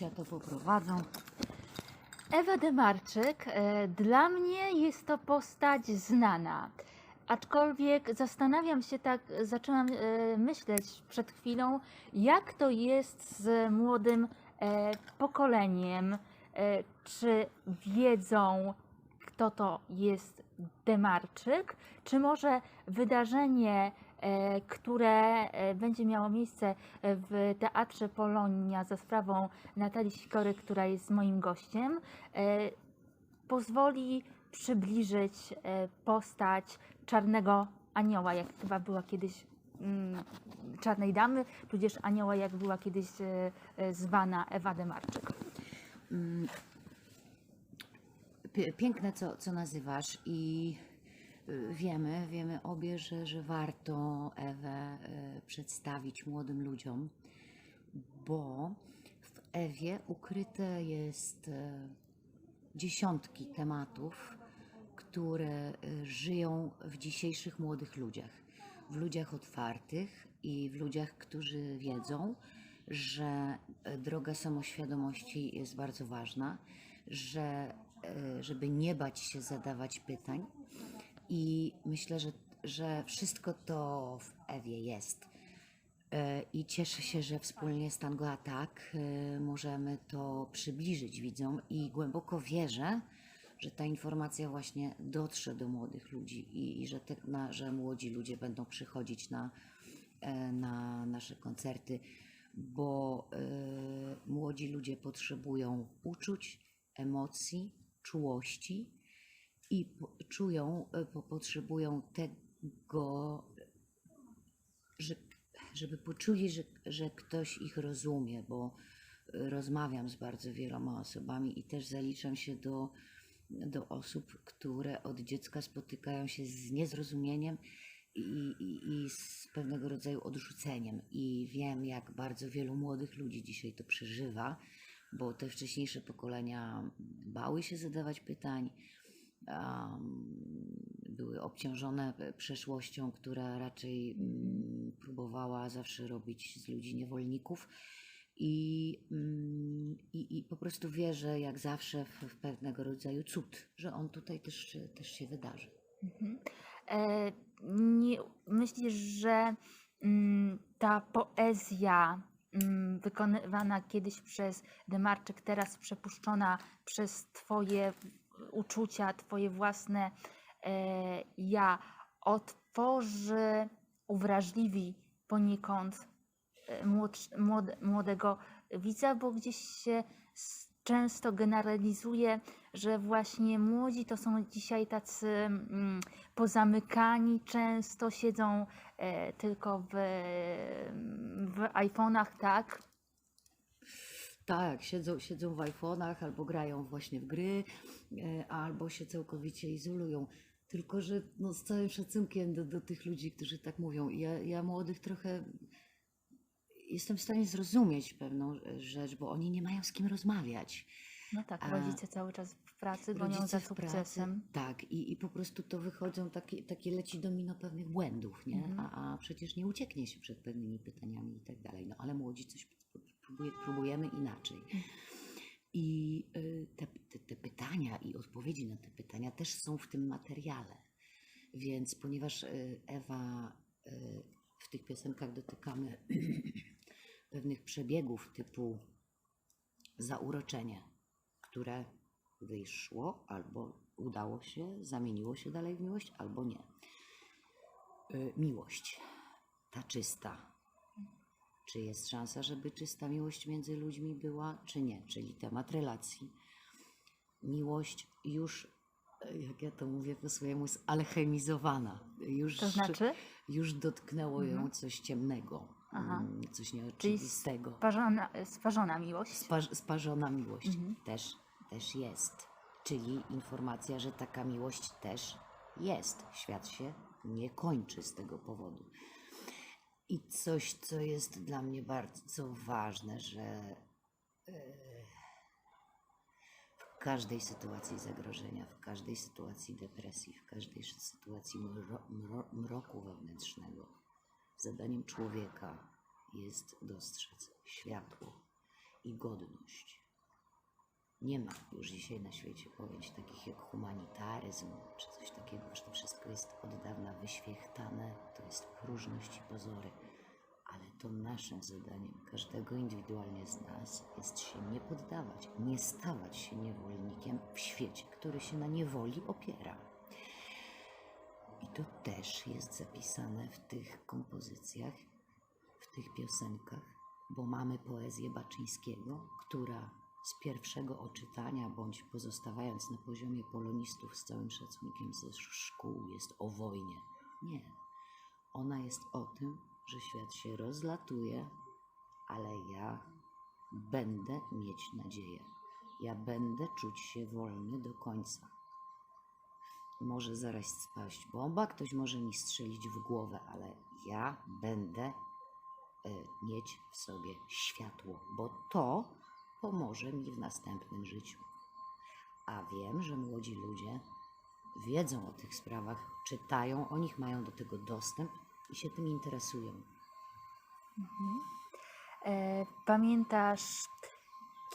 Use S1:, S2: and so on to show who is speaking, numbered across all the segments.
S1: to poprowadzą.
S2: Ewa Demarczyk, e, dla mnie jest to postać znana. Aczkolwiek zastanawiam się tak, zaczęłam e, myśleć przed chwilą, jak to jest z młodym e, pokoleniem. Czy wiedzą, kto to jest Demarczyk? Czy może wydarzenie, które e, będzie miało miejsce w Teatrze Polonia za sprawą Natalii Sikory, która jest moim gościem, e, pozwoli przybliżyć e, postać czarnego anioła, jak chyba była kiedyś mm, czarnej damy, tudzież anioła, jak była kiedyś e, e, zwana Ewa Demarczyk.
S1: Mm, Piękne, co, co nazywasz i wiemy, wiemy obie, że, że warto Ewę y, przedstawić młodym ludziom, bo w Ewie ukryte jest y, dziesiątki tematów, które y, żyją w dzisiejszych młodych ludziach. W ludziach otwartych i w ludziach, którzy wiedzą, że y, droga samoświadomości jest bardzo ważna, że y, żeby nie bać się zadawać pytań. I myślę, że, że wszystko to w Ewie jest. E, I cieszę się, że wspólnie z Tango Attack e, możemy to przybliżyć widzom i głęboko wierzę, że ta informacja właśnie dotrze do młodych ludzi i, i że, te, na, że młodzi ludzie będą przychodzić na, e, na nasze koncerty, bo e, młodzi ludzie potrzebują uczuć, emocji, czułości i czują, e, po, potrzebują tego, że, żeby poczuli, że, że ktoś ich rozumie, bo y, rozmawiam z bardzo wieloma osobami i też zaliczam się do, do osób, które od dziecka spotykają się z niezrozumieniem i, i, i z pewnego rodzaju odrzuceniem. I wiem, jak bardzo wielu młodych ludzi dzisiaj to przeżywa, bo te wcześniejsze pokolenia bały się zadawać pytań, były obciążone przeszłością, która raczej mm, próbowała zawsze robić z ludzi niewolników. I, mm, i, I po prostu wierzę, jak zawsze, w, w pewnego rodzaju cud, że on tutaj też, też się wydarzy.
S2: Mhm. E, myślisz, że mm, ta poezja mm, wykonywana kiedyś przez Demarczyk, teraz przepuszczona przez Twoje uczucia, Twoje własne e, ja, otworzy, uwrażliwi poniekąd e, młodego widza, bo gdzieś się często generalizuje, że właśnie młodzi to są dzisiaj tacy mm, pozamykani, często siedzą e, tylko w, w iPhone'ach, tak?
S1: Tak, siedzą, siedzą w iPhone'ach albo grają właśnie w gry, e, albo się całkowicie izolują. Tylko, że no, z całym szacunkiem do, do tych ludzi, którzy tak mówią, ja, ja młodych trochę jestem w stanie zrozumieć pewną rzecz, bo oni nie mają z kim rozmawiać.
S2: No tak,
S1: A
S2: rodzice cały czas w pracy gonią za
S1: w pracy,
S2: sukcesem.
S1: tak, i, i po prostu to wychodzą takie, takie leci domino pewnych błędów, nie?
S2: Mhm.
S1: A, a przecież nie ucieknie się przed pewnymi pytaniami i tak dalej. No ale młodzi coś próbuje, próbujemy inaczej. I y, te, te, te pytania i odpowiedzi na te pytania też są w tym materiale. Więc ponieważ y, Ewa y, w tych piosenkach dotykamy pewnych przebiegów typu zauroczenie, które wyszło albo udało się, zamieniło się dalej w miłość, albo nie. Miłość, ta czysta. Czy jest szansa, żeby czysta miłość między ludźmi była, czy nie? Czyli temat relacji. Miłość już, jak ja to mówię po swojemu, alchemizowana. Już,
S2: To znaczy?
S1: już dotknęło ją
S2: Mhm.
S1: coś ciemnego,
S2: Aha.
S1: mm, coś
S2: Czyli
S1: nieoczywistego.
S2: sparzona, sparzona miłość.
S1: Spa- sparzona miłość
S2: Mhm.
S1: też, też jest. Czyli informacja, że taka miłość też jest. Świat się nie kończy z tego powodu. I coś, co jest dla mnie bardzo ważne, że e, w każdej sytuacji zagrożenia, w każdej sytuacji depresji, w każdej sytuacji mro, mro, mroku wewnętrznego, zadaniem człowieka jest dostrzec światło i godność. Nie ma już dzisiaj na świecie pojęć takich jak humanitaryzm czy coś takiego, że to wszystko jest od dawna wyświechtane, to jest próżność i pozory. Ale to naszym zadaniem, każdego indywidualnie z nas, jest się nie poddawać, nie stawać się niewolnikiem w świecie, który się na niewoli opiera. I to też jest zapisane w tych kompozycjach, w tych piosenkach, bo mamy poezję Baczyńskiego, która z pierwszego oczytania, bądź pozostawając na poziomie polonistów z całym szacunkiem ze szkół, jest o wojnie. Nie. Ona jest o tym, że świat się rozlatuje, ale ja będę mieć nadzieję. Ja będę czuć się wolny do końca. Może zaraz spaść bomba, ktoś może mi strzelić w głowę, ale ja będę e, mieć w sobie światło, bo to pomoże mi w następnym życiu. A wiem, że młodzi ludzie wiedzą o tych sprawach, czytają o nich, mają do tego dostęp i się tym interesują.
S2: E, Pamiętasz,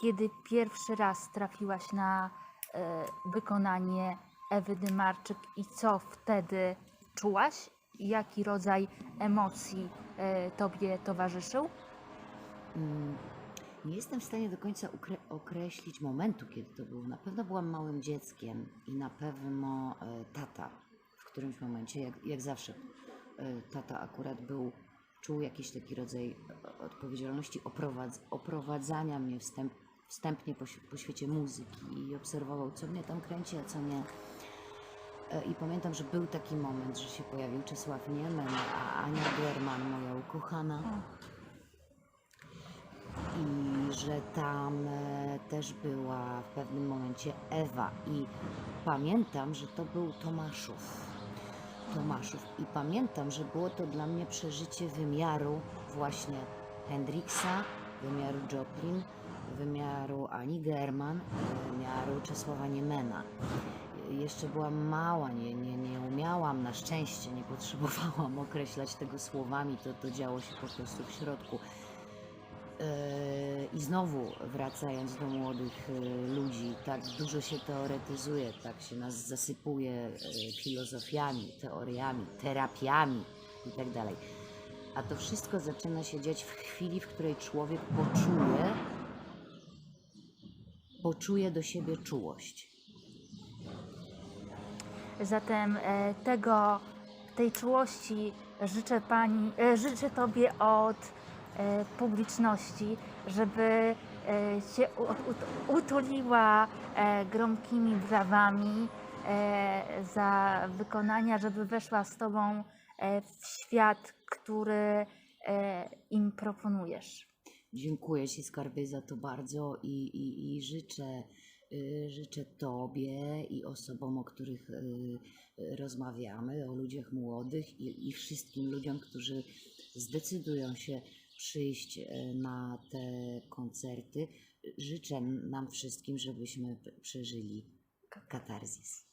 S2: kiedy pierwszy raz trafiłaś na e, wykonanie Ewy Dymarczyk i co wtedy czułaś? Jaki rodzaj emocji e, tobie towarzyszył?
S1: Mm, Nie jestem w stanie do końca określić momentu, kiedy to było. Na pewno byłam małym dzieckiem i na pewno e, tata w którymś momencie, jak, jak zawsze, e, tata akurat był, czuł jakiś taki rodzaj e, odpowiedzialności oprowadz- oprowadzania mnie wstęp, wstępnie po, po świecie muzyki i obserwował, co mnie tam kręci, a co nie. I pamiętam, że był taki moment, że się pojawił Czesław Niemen, a Ania German, moja ukochana że tam e, też była w pewnym momencie Ewa i pamiętam, że to był Tomaszów. Tomaszów i pamiętam, że było to dla mnie przeżycie wymiaru właśnie Hendriksa, wymiaru Joplin, wymiaru Ani German, wymiaru Czesława Niemena. Jeszcze byłam mała, nie, nie, nie umiałam, na szczęście nie potrzebowałam określać tego słowami, to, to działo się po prostu w środku. I znowu wracając do młodych yy, ludzi, tak dużo się teoretyzuje, tak się nas zasypuje yy, filozofiami, teoriami, terapiami itd. A to wszystko zaczyna się dziać w chwili, w której człowiek poczuje, poczuje do siebie czułość.
S2: Zatem e, tego, tej czułości życzę pani, e, życzę tobie od e, publiczności, żeby e, się utuliła e, gromkimi brawami e, za wykonania, żeby weszła z tobą e, w świat, który e, im proponujesz.
S1: Dziękuję Ci skarbie za to bardzo i, i, i życzę, y, życzę Tobie i osobom, o których y, rozmawiamy, o ludziach młodych i, i wszystkim ludziom, którzy zdecydują się przyjść y, na te koncerty. Życzę nam wszystkim, żebyśmy przeżyli katarzis.